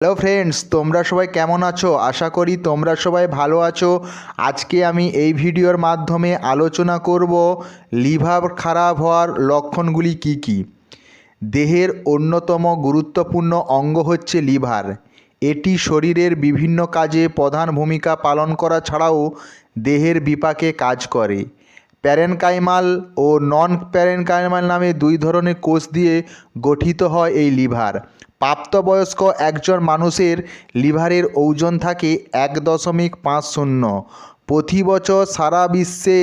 Hello friends তোমরা সবাই কেমন আছো? আশা করি তোমরা সবাই ভালো আছো। আজকে আমি এই ভিডিওর মাধ্যমে আলোচনা করব লিভার খারাপ হওয়ার লক্ষণগুলি কি কি? দেহের অন্যতম গুরুত্বপূর্ণ অঙ্গ হচ্ছে লিভার। এটি শরীরের বিভিন্ন কাজে প্রধান ভূমিকা পালন করা ছাড়াও দেহের বিপাকে কাজ করে। প্যারেনকাইমাল ও নন প্যারেনকাইমাল নামে দুই ধরনের কোষ দিয়ে গঠিত হয় এই লিভার। প্রাপ্তবয়স্ক একজন মানুষের লিভারের ওজন থাকে এক দশমিক পাঁচ শূন্য। প্রতি বছর সারা বিশ্বে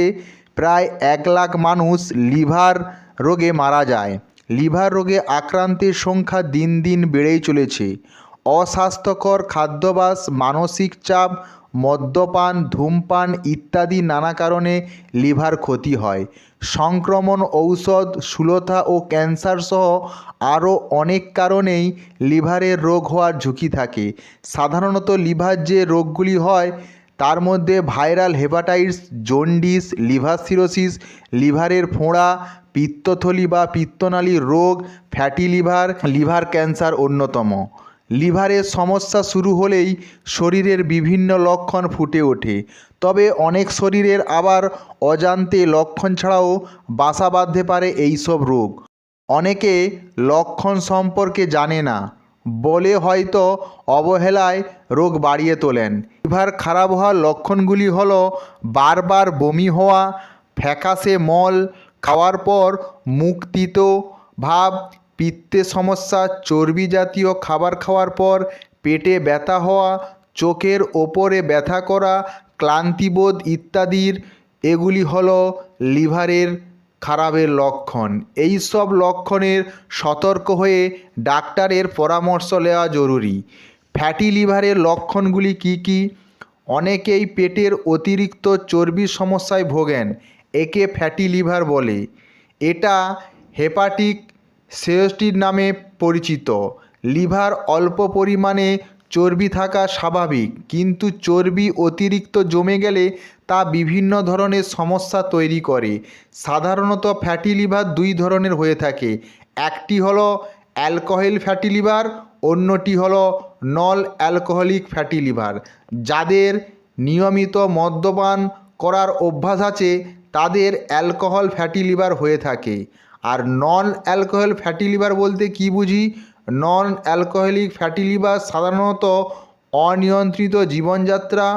প্রায় এক লাখ মানুষ লিভার রোগে মারা যায়। লিভার রোগে আক্রান্তের সংখ্যা দিন দিন বেড়েই চলেছে। অস্বাস্থ্যকর খাদ্যাভ্যাস, মানসিক চাপ মদ্যপান, ধূমপান ইত্যাদি নানা কারণে লিভার ক্ষতি হয়। সংক্রমণ, ঔষধ স্থূলতা ও ক্যান্সার সহ আরও অনেক কারণেই লিভারের রোগ হওয়ার ঝুঁকি থাকে। সাধারণত লিভার যে রোগগুলি হয়, তার মধ্যে viral hepatitis, jaundice, liver cirrhosis, লিভারের ফোঁড়া, পিত্তথলি বা পিত্তনালীর রোগ, ফ্যাটি লিভার লিভার ক্যান্সার অন্যতম। লিভারের সমস্যা শুরু হলেই শরীরের বিভিন্ন লক্ষণ ফুটে ওঠে। তবে অনেক শরীরের আবার অজান্তে লক্ষণ ছাড়াও বাসা বাঁধতে পারে এইসব রোগ। অনেকে লক্ষণ সম্পর্কে জানে না, বলে হয়তো অবহেলায় রোগ বাড়িয়ে তোলেন। লিভার খারাপ হওয়ার লক্ষণগুলি হল বারবার বমি হওয়া, ফ্যাকাশে মল, খাওয়ার পর মুখ তিতো ভাব পিত্তের সমস্যা, চর্বি জাতীয় খাবার খাওয়ার পর পেটে ব্যথা হওয়া, চোখের ওপরে ব্যথা করা, ক্লান্তিবোধ ইত্যাদির, এগুলি হলো লিভারের খারাপের লক্ষণ। এই সব লক্ষণের সতর্ক হয়ে ডাক্তারের পরামর্শ নেওয়া জরুরি। ফ্যাটি লিভারের লক্ষণগুলি কি কি? অনেকেই পেটের অতিরিক্ত চর্বির সমস্যায় ভোগেন, একে ফ্যাটি লিভার বলে। এটা হেপাটিক সেয়স্টির নামে পরিচিত। লিভার অল্প পরিমাণে চর্বি থাকা স্বাভাবিক, কিন্তু চর্বি অতিরিক্ত জমে গেলে তা বিভিন্ন ধরনের সমস্যা তৈরি করে। সাধারণত ফ্যাটি লিভার দুই ধরনের হয়ে থাকে। একটি হলো অ্যালকোহল ফ্যাটি লিভার, অন্যটি হলো নল অ্যালকোহলিক ফ্যাটি লিভার। যাদের নিয়মিত মদ্যপান করার অভ্যাস আছে, তাদের অ্যালকোহল ফ্যাটি লিভার হয়ে থাকে। আর নন অ্যালকোহল ফ্যাটি লিভার বলতে কি বুঝি? নন অ্যালকোহলিক ফ্যাটি লিভার সাধারণত অনিয়ন্ত্রিত জীবনযাত্রা,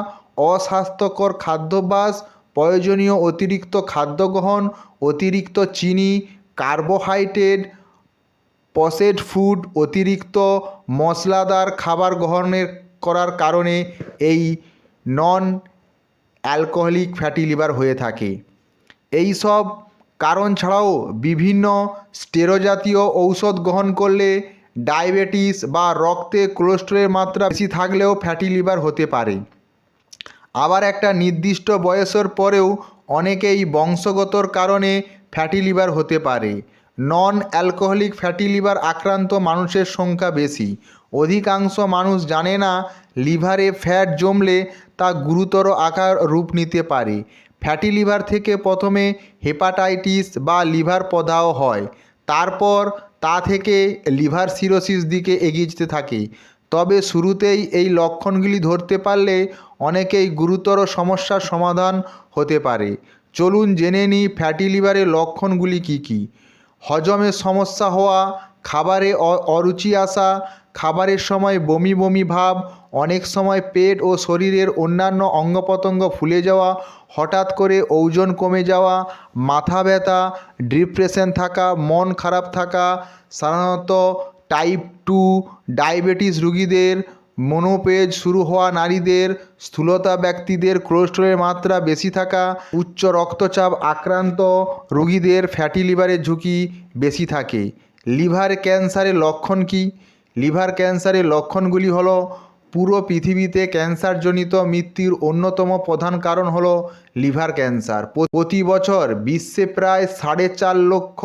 অস্বাস্থ্যকর খাদ্যাভ্যাস, প্রয়োজনীয় অতিরিক্ত খাদ্য গ্রহণ অতিরিক্ত চিনি কার্বোহাইড্রেট প্রসেসড ফুড অতিরিক্ত মশলাদার খাবার গ্রহণের করার কারণে এই নন অ্যালকোহলিক ফ্যাটি লিভার হয়ে থাকে। এই সব কারণ ছাড়াও বিভিন্ন স্টেরোজাতীয় ঔষধ গ্রহণ করলে ডায়াবেটিস বা রক্তে কোলেস্টেরলের মাত্রা বেশি থাকলেও ফ্যাটি লিভার হতে পারে। আবার একটা নির্দিষ্ট বয়সের পরেও অনেকেই বংশগতর কারণে ফ্যাটি লিভার হতে পারে। নন অ্যালকোহলিক ফ্যাটি লিভার আক্রান্ত মানুষের সংখ্যা বেশি। অধিকাংশ মানুষ জানে না লিভারে ফ্যাট জমলে তা গুরুতর আকার রূপ নিতে পারে। ফ্যাটি লিভার থেকে প্রথমে হেপাটাইটিস বা লিভার প্রদাহ হয়। তারপর তা থেকে লিভার সিরোসিস দিকে এগিয়ে যেতে থাকে। তবে শুরুতেই এই লক্ষণগুলি ধরতে পারলে অনেকেই গুরুতর সমস্যার সমাধান হতে পারে। চলুন জেনে নিই ফ্যাটি লিভারের লক্ষণগুলি কী কী। হজমের সমস্যা হওয়া খাবারে অরুচি আসা, খাবারের সময় বমি বমি ভাব, অনেক সময় পেট ও শরীরের অন্যান্য অঙ্গ প্রত্যঙ্গ ফুলে যাওয়া, হঠাৎ করে ওজন কমে যাওয়া, মাথা ব্যথা, ডিপ্রেশন থাকা, মন খারাপ থাকা, সাধারণত টাইপ টু ডায়াবেটিস রুগীদের, মনোপেজ শুরু হওয়া নারীদের, স্থূলতা ব্যক্তিদের কোলেস্টেরলের মাত্রা বেশি থাকা, উচ্চ রক্তচাপ আক্রান্ত রুগীদের ফ্যাটি লিভারের ঝুঁকি বেশি থাকে। লিভার ক্যান্সারের লক্ষণ কী? লিভার ক্যান্সারের লক্ষণগুলি হলো, পুরো পৃথিবীতে ক্যান্সারজনিত মৃত্যুর অন্যতম প্রধান কারণ হলো লিভার ক্যান্সার। প্রতি বছর বিশ্বে প্রায় সাড়ে চার লক্ষ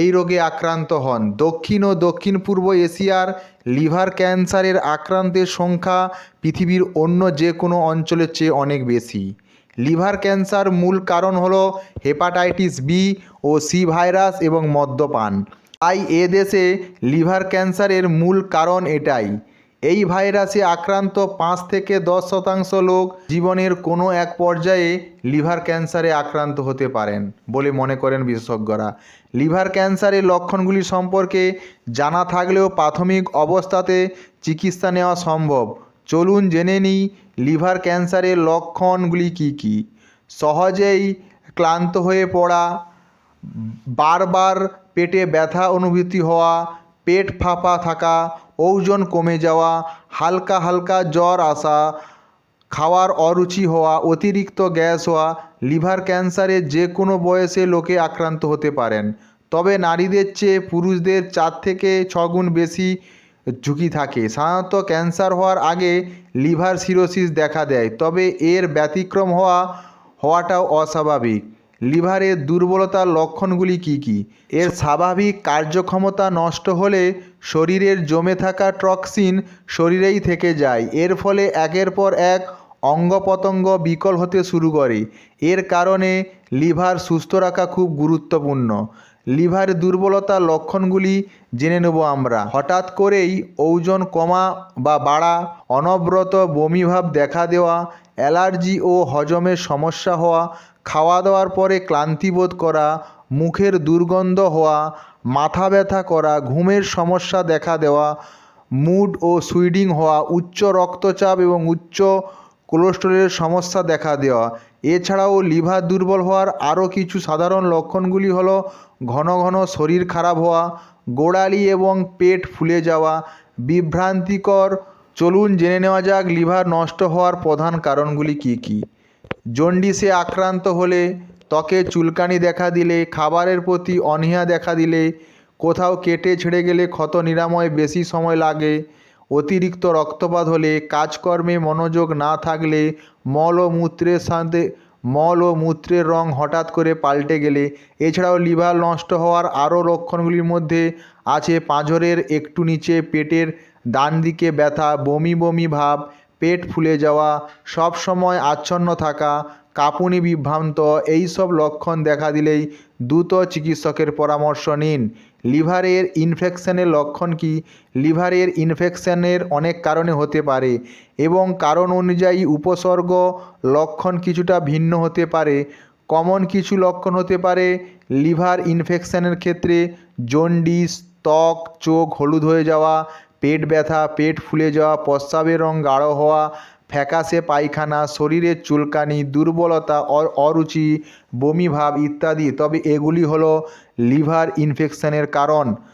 এই রোগে আক্রান্ত হন। দক্ষিণ ও দক্ষিণ পূর্ব এশিয়ার লিভার ক্যান্সারের আক্রান্তের সংখ্যা পৃথিবীর অন্য যে কোনো অঞ্চলের চেয়ে অনেক বেশি। লিভার ক্যান্সার মূল কারণ হলো হেপাটাইটিস বি ও সি ভাইরাস এবং মদ্যপান। তাই এ দেশে লিভার ক্যান্সারের মূল কারণ এটাই। এই ভাইরাসে আক্রান্ত পাঁচ থেকে দশ শতাংশ লোক জীবনের কোনো এক পর্যায়ে লিভার ক্যান্সারে আক্রান্ত হতে পারেন বলে মনে করেন বিশেষজ্ঞরা। লিভার ক্যান্সারের লক্ষণগুলি সম্পর্কে জানা থাকলেও প্রাথমিক অবস্থাতে চিকিৎসা নেওয়া সম্ভব। চলুন জেনে নিই লিভার ক্যান্সারের লক্ষণগুলি কী কী। সহজেই ক্লান্ত হয়ে পড়া, বারবার পেটে ব্যথা অনুভূতি হওয়া, পেট ফাঁপা থাকা, ওজন কমে যাওয়া, হালকা হালকা জ্বর আসা, খাওয়ার অরুচি হওয়া, অতিরিক্ত গ্যাস হওয়া, লিভার ক্যান্সারে যে কোনো বয়সে লোকে আক্রান্ত হতে পারেন। তবে নারীদের চেয়ে পুরুষদের চার থেকে ছগুণ বেশি ঝুঁকি থাকে। সাধারণত ক্যান্সার হওয়ার আগে লিভার সিরোসিস দেখা দেয়, তবে এর ব্যতিক্রম হওয়া, হওয়াটাও অস্বাভাবিক। লিভারের দুর্বলতার লক্ষণগুলি কি কি? এর স্বাভাবিক কার্যক্ষমতা নষ্ট হলে শরীরের জমে থাকা টক্সিন শরীরেই থেকে যায়। এর ফলে একের পর এক অঙ্গ প্রত্যঙ্গ বিকল হতে শুরু করে। এর কারণে লিভার সুস্থ রাখা খুব গুরুত্বপূর্ণ। লিভার দুর্বলতার লক্ষণগুলি জেনে নেব আমরা। হঠাৎ করেই ওজন কমা বা বাড়া, অনবরত বমিভাব দেখা দেওয়া অ্যালার্জি ও হজমের সমস্যা হওয়া খাওয়া দাওয়ার পরে ক্লান্তি বোধ করা, মুখের দুর্গন্ধ হওয়া, মাথা ব্যথা করা, ঘুমের সমস্যা দেখা দেওয়া, মুড ও সুইডিং হওয়া, উচ্চ রক্তচাপ এবং উচ্চ কোলেস্টেরলের সমস্যা দেখা দেওয়া। এছাড়াও লিভার দুর্বল হওয়ার আরও কিছু সাধারণ লক্ষণগুলি হলো ঘন ঘন শরীর খারাপ হওয়া, গোড়ালি এবং পেট ফুলে যাওয়া, বিভ্রান্তিকর চলুন জেনে নেওয়া যাক লিভার নষ্ট হওয়ার প্রধান কারণগুলি কি কি। জন্ডিসে আক্রান্ত হলে ত্বকে চুলকানি দেখা দিলে, খাবারের প্রতি অনীহা দেখা দিলে, কোথাও কেটে ছেড়ে গেলে ক্ষত নিরাময় বেশি সময় লাগে, অতিরিক্ত রক্তপাত হলে, কাজকর্মে মনোযোগ না থাকলে, মল ও মূত্রের সাথে মল ও মূত্রের রং হঠাৎ করে পাল্টে গেলে। এছাড়াও লিভার নষ্ট হওয়ার আরও লক্ষণগুলির মধ্যে আছে পাঁজরের একটু নিচে পেটের ডান দিকে ব্যথা, বমি বমি ভাব, পেট ফুলে যাওয়া, সব সময় আচ্ছন্ন থাকা, কাঁপুনি বিভ্রান্ত এই সব লক্ষণ দেখা দিলেই দ্রুত চিকিৎসকের পরামর্শ নিন। লিভারের ইনফেকশনের লক্ষণ কি? লিভারের ইনফেকশনের অনেক কারণে হতে পারে এবং কারণ অনুযায়ী উপসর্গ লক্ষণ কিছুটা ভিন্ন হতে পারে। কমন কিছু লক্ষণ হতে পারে লিভার ইনফেকশনের ক্ষেত্রে জন্ডিস, ত্বক, চোখ হলুদ হয়ে যাওয়া, পেট ব্যথা, পেট ফুলে যাওয়া, প্রস্রাবের রং গাঢ় হওয়া ফ্যাকাশে পায়খানা শরীরের চুলকানি দুর্বলতা অরুচি বমিভাব ইত্যাদি। তবে এগুলি হল লিভার ইনফেকশানের কারণ।